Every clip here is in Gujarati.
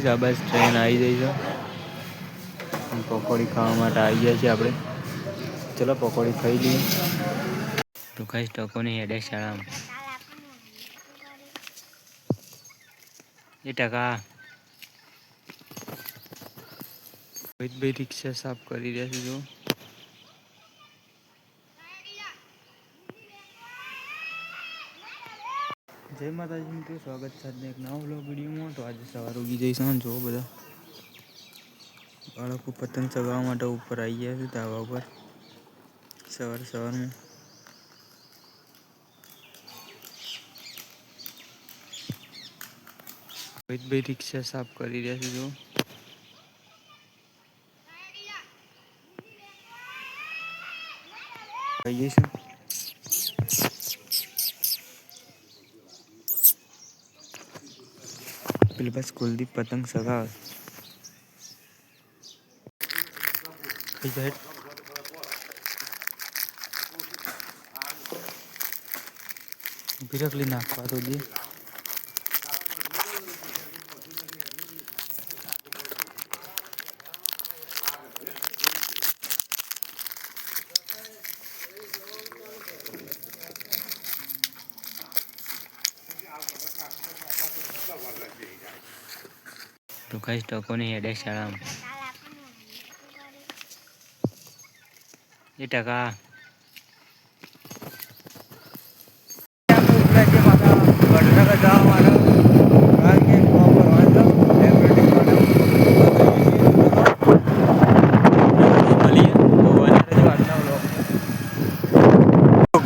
છે આ બસ ટ્રેન આવી જઈ છે. પકોડી ખાવા માટે આવી ગયા છીએ આપણે. ચલો, પકોડી ખાઈ લઈએ. તો કઈ ટકોની હેડે શાળામાં. એ ટકા. ભાઈ રિક્ષા સાફ કરી રહ્યા છે જો જય માતાજી, મિત્રો. સ્વાગત છે આજના એક નવા વ્લોગ વિડીયોમાં. તો આજે સવાર ઉગી જઈશું જો બધા બાળકો પતંગ ચગાવવા માટે ઉપર આવી ગયા છે ધાબા ઉપર. સવાર સવારમાં ભાઈ રિક્ષા સાફ કરી રહ્યા છે, જો. આવી જઈશું પેલી બસ કુલદીપ પતંગ સગાવે કઈ જાય બિરકલી નાખવા તો તો કઈ ટકોની હેડે શાળામાં. એ ટકા.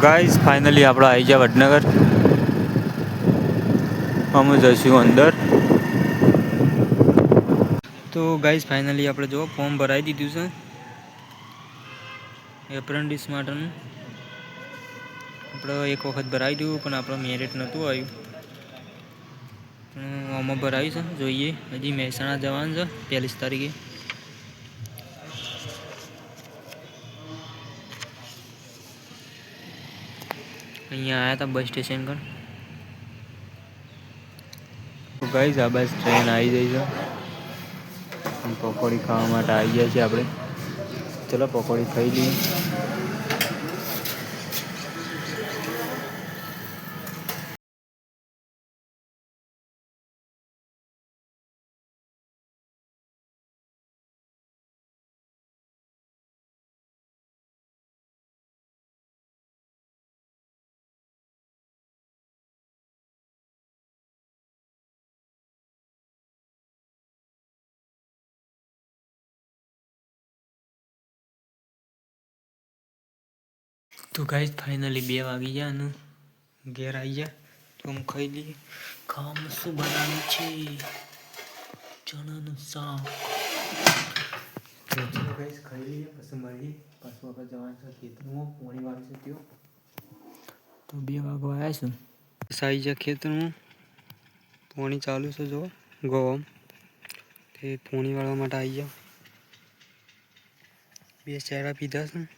ગાઈઝ ફાઇનલી આપણે આવી ગયા વડનગર. અમે જઈશું અંદર. તો ગાઈઝ ફાઇનલી આપણે જો ફોર્મ ભરાઈ દીધું છે. એપ્રેન્ટિસ માટેનું. આપણે એક વખત ભરાઈ દીધું, પણ આપણે મેરિટ નહોતું આવ્યું. પણ આમાં ભરાયું છે. જોઈએ, હજી મહેસાણા જવાનું છે પહેલીસ તારીખે. અહીંયા આવ્યા હતા બસ સ્ટેશન પર. ગાઈઝ આ બસ ટ્રેન આવી જઈ છે. પકોડી ખાવા માટે આવી ગયા છીએ આપણે. ચલો પકોડી ખાઈ લઈએ. તો ગાઈઝ ફાઇનલી બે વાગી ગયા અને ઘેર આવી ગયા તો હું ખાઈ લઈએ. ખાવામાં શું બનાવ્યું છે? ચણાનું શાક. તો ગાઈઝ ખાઈ લઈએ. પછી મળીએ. પાછું આપણે જવાનું છે ખેતરમાં. પોણી વાળું છે ત્યાં. તો બે વાગવા આવ્યા છું. સાઈ જાય ખેતરમાં. પોણી ચાલુ છે જો ગોમ તે પોણી વાળવા માટે આવી ગયા બે ચહેરા પીધા છે.